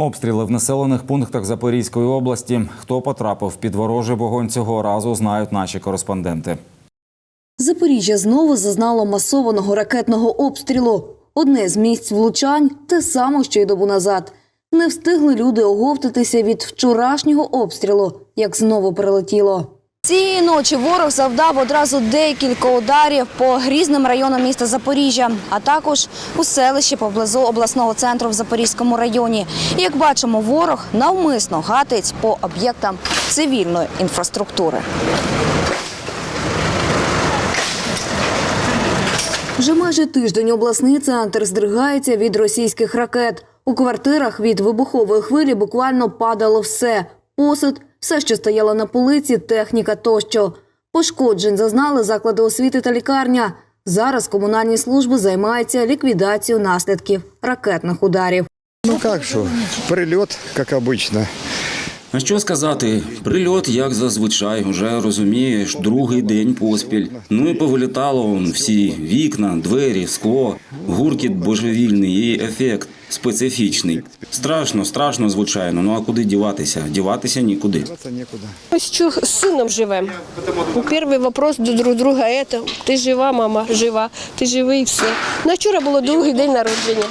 Обстріли в населених пунктах Запорізької області. Хто потрапив під ворожий вогонь цього разу, знають наші кореспонденти. Запоріжжя знову зазнало масованого ракетного обстрілу. Одне з місць влучань те саме, що й добу назад. Не встигли люди оговтатися від вчорашнього обстрілу, як знову прилетіло. Цієї ночі ворог завдав одразу декілька ударів по грізним районам міста Запоріжжя, а також у селищі поблизу обласного центру в Запорізькому районі. Як бачимо, ворог навмисно гатить по об'єктам цивільної інфраструктури. Вже майже тиждень обласний центр здригається від російських ракет. У квартирах від вибухової хвилі буквально падало все: посуд, все, що стояло на полиці, техніка тощо. Пошкоджень зазнали заклади освіти та лікарня. Зараз комунальні служби займаються ліквідацією наслідків ракетних ударів. Ну как что, прилет, как обычно. А що сказати? Прильот, як зазвичай, уже розумієш, другий день поспіль. Ну і повилітало всі вікна, двері, скло, гуркіт божевільний і ефект специфічний. Страшно, страшно, звичайно. Ну а куди діватися? Діватися нікуди. Що з сином живемо. Перший вопрос до друг друга це ти жива, мама, жива, ти живий, все. На вчора було другий день народження.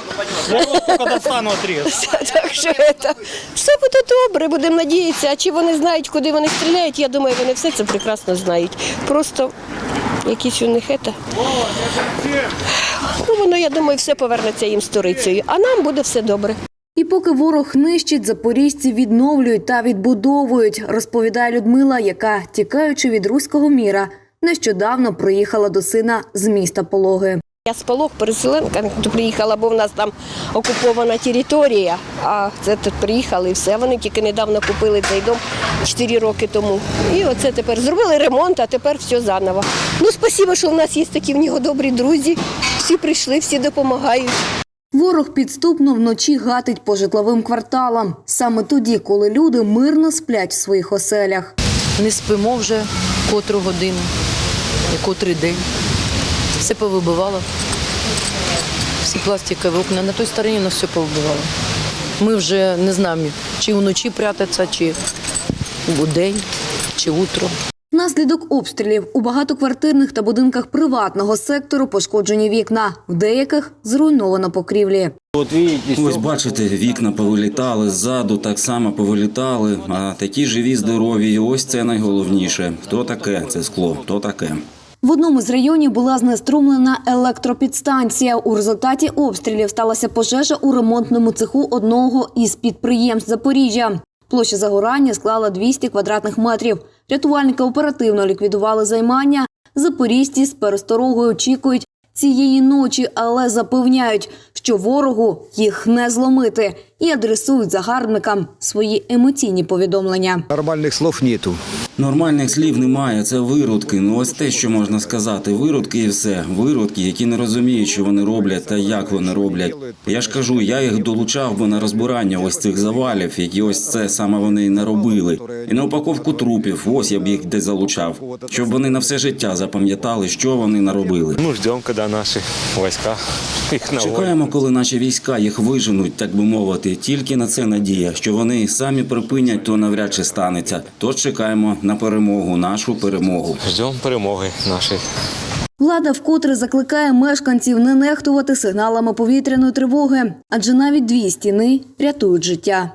Так що це, все буде добре, будемо надіятися. А чи вони знають, куди вони стріляють, я думаю, вони все це прекрасно знають. Просто якісь у них це. Ну, воно, я думаю, все повернеться їм сторицею, а нам буде все добре. І поки ворог нищить, запоріжці відновлюють та відбудовують, розповідає Людмила, яка, тікаючи від руського міра, нещодавно приїхала до сина з міста Пологи. Я з Полог, переселенка, приїхала, бо в нас там окупована територія, а це тут приїхали і все. Вони тільки недавно купили цей дом 4 роки тому. І оце тепер зробили ремонт, а тепер все заново. Ну, спасибо, що в нас є такі в нього добрі друзі. Всі прийшли, всі допомагають. Ворог підступно вночі гатить по житловим кварталам, саме тоді, коли люди мирно сплять в своїх оселях. Не спимо вже котру годину котрий день. Все повибивало. Всі пластикові окна. На той стороні нас все повибивало. Ми вже не знаємо, чи вночі прятатися, чи у день, чи утро. Внаслідок обстрілів у багатоквартирних та будинках приватного сектору пошкоджені вікна, в деяких зруйновано покрівлі. Ось бачите, вікна повилітали ззаду, так само повилітали. А такі живі, здорові. І ось це найголовніше. Хто таке? Це скло. Хто таке? В одному з районів була знеструмлена електропідстанція. У результаті обстрілів сталася пожежа у ремонтному цеху одного із підприємств Запоріжжя. Площа загорання склала 200 квадратних метрів. Рятувальники оперативно ліквідували займання. Запоріжці з пересторогою очікують цієї ночі, але запевняють, що ворогу їх не зломити і адресують загарбникам свої емоційні повідомлення. Нормальных слов нету. Нормальних слів немає, це виродки. Ну ось те, що можна сказати. Виродки і все. Виродки, які не розуміють, що вони роблять та як вони роблять. Я ж кажу, я їх долучав би на розбирання ось цих завалів, які ось це саме вони і наробили. І на упаковку трупів, ось я б їх де залучав, щоб вони на все життя запам'ятали, що вони наробили. Ну, ждем, когда наши войска их наводят. Чекаємо, коли наші війська їх виженуть, так би мовити. Тільки на це надія, що вони самі припинять, то навряд чи станеться. Тож чекаємо на перемогу, нашу перемогу. Ждемо перемоги нашої. Влада вкотре закликає мешканців не нехтувати сигналами повітряної тривоги, адже навіть дві стіни рятують життя.